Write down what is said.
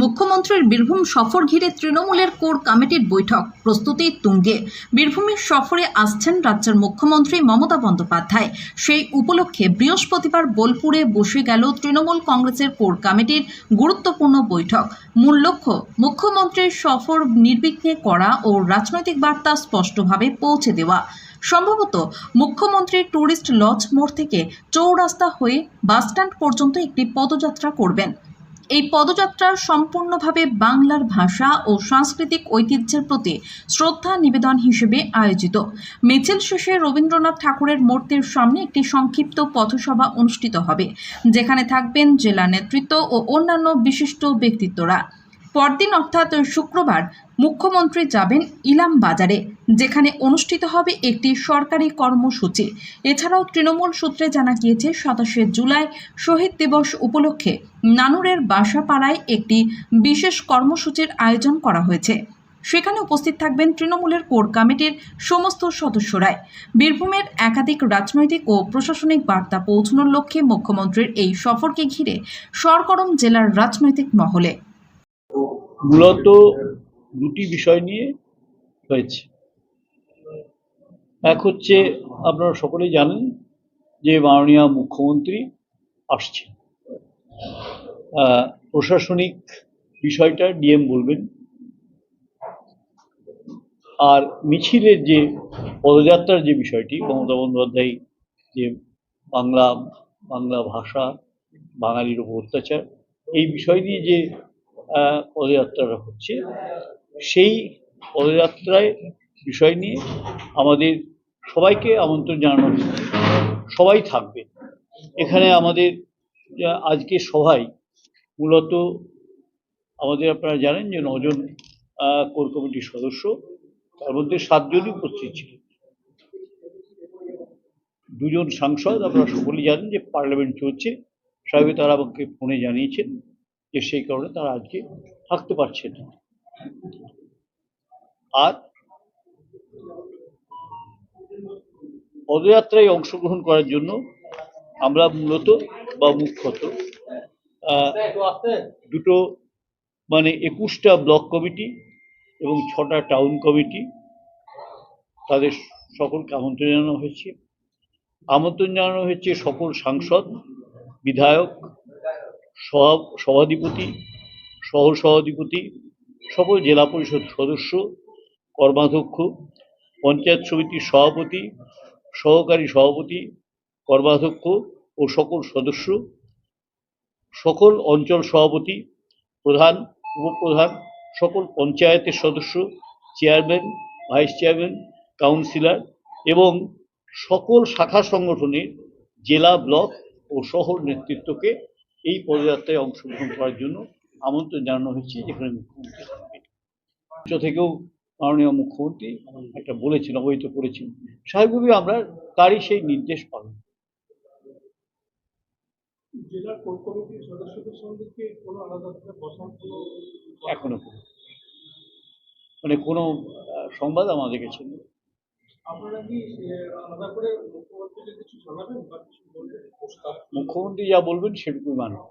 মুখ্যমন্ত্রীর বীরভূম সফর ঘিরে তৃণমূলের কোর কমিটির বৈঠক। প্রস্তুতি তুঙ্গে। বীরভূমের সফরে আসছেন রাজ্যের মুখ্যমন্ত্রী মমতা বন্দ্যোপাধ্যায়। সেই উপলক্ষে বৃহস্পতিবার বোলপুরে বসে গেল তৃণমূল কংগ্রেসের কোর কমিটির গুরুত্বপূর্ণ বৈঠক। মূল লক্ষ্য, মুখ্যমন্ত্রীর সফর নির্বিঘ্নে করা ও রাজনৈতিক বার্তা স্পষ্টভাবে পৌঁছে দেওয়া। সম্ভবত মুখ্যমন্ত্রী ট্যুরিস্ট লজ মোড় থেকে চৌরাস্তা হয়ে বাসস্ট্যান্ড পর্যন্ত একটি পদযাত্রা করবেন। এই পদযাত্রা সম্পূর্ণভাবে বাংলার ভাষা ও সাংস্কৃতিক ঐতিহ্যের প্রতি শ্রদ্ধা নিবেদন হিসেবে আয়োজিত। মিছিল শেষে রবীন্দ্রনাথ ঠাকুরের মূর্তির সামনে একটি সংক্ষিপ্ত পথসভা অনুষ্ঠিত হবে, যেখানে থাকবেন জেলা নেতৃত্ব ও অন্যান্য বিশিষ্ট ব্যক্তিত্বরা। পরদিন অর্থাৎ শুক্রবার মুখ্যমন্ত্রী যাবেন ইলাম বাজারে। যেখানে অনুষ্ঠিত হবে একটি সরকারি কর্মসূচি। এছাড়াও তৃণমূল সূত্রে জানা গিয়েছে, সাতাশে জুলাই শহীদ দিবস উপলক্ষে নানুরের বাসাপাড়ায় একটি বিশেষ কর্মসূচির আয়োজন করা হয়েছে। সেখানে উপস্থিত থাকবেন তৃণমূলের কোর কমিটির সমস্ত সদস্যরাই। বীরভূমের একাধিক রাজনৈতিক ও প্রশাসনিক বার্তা পৌঁছানোর লক্ষ্যে মুখ্যমন্ত্রীর এই সফরকে ঘিরে সরগরম জেলার রাজনৈতিক মহলে। মূলত দুটি বিষয় নিয়ে হয়েছে। এক হচ্ছে আপনারা সকলেই জানেন যে মাননীয় মুখ্যমন্ত্রী আসছেন। প্রশাসনিক বিষয়টা ডিএম বলবেন। আর মিছিলের যে পদযাত্রার যে বিষয়টি, মমতা বন্দ্যোপাধ্যায় যে বাংলা বাংলা ভাষা, বাঙালির উপর অত্যাচার, এই বিষয় নিয়ে যে পদযাত্রাটা হচ্ছে, সেই পদযাত্রায় বিষয় নিয়ে আমাদের সবাইকে আমন্ত্রণ জানানো সবাই থাকবে। এখানে আমাদের আজকে সভায় মূলত আমাদের আপনারা জানেন যে নজন কোর কমিটির সদস্য, তার মধ্যে সাতজনই উপস্থিত ছিলেন দুজন সাংসদ, আপনারা সকলেই জানেন যে পার্লামেন্ট চলছে। সাহেব তারা আমাকে ফোনে জানিয়েছেন যে সেই কারণে তারা আজকে থাকতে পারছেন না। আর পদযাত্রায় অংশগ্রহণ করার জন্য আমরা মূলত বা মুখ্যত দুটো মানে একুশটা ব্লক কমিটি এবং ছটা টাউন কমিটি তাদের সকলকে আমন্ত্রণ জানানো হয়েছে। আমন্ত্রণ জানানো হয়েছে সকল সাংসদ, বিধায়ক সভা- সভাধিপতি, সহ সভাধিপতি, সকল জেলা পরিষদ সদস্য, কর্মাধ্যক্ষ, পঞ্চায়েত সমিতির সভাপতি সহকারী সভাপতি, কর্মাধ্যক্ষ ও সকল সদস্য, সকল অঞ্চল সভাপতি, প্রধান, উপপ্রধান, সকল পঞ্চায়েতের সদস্য, চেয়ারম্যান, ভাইস চেয়ারম্যান, কাউন্সিলর এবং সকল শাখা সংগঠনের জেলা ব্লক ও শহর নেতৃত্বকে এই পদযাত্রায় অংশগ্রহণ করার জন্য আমন্ত্রণ জানানো হয়েছে। যেখানে মুখ্যমন্ত্রী থেকেও মাননীয় মুখ্যমন্ত্রী একটা বলেছেন অবহিত করেছেন। স্বাভাবিকভাবে আমরা তারই সেই নির্দেশ পালন এখনও মানে কোনো সংবাদ আমাদের কাছে নেই। মুখ্যমন্ত্রী যা বলবেন সেটুকুই মানব।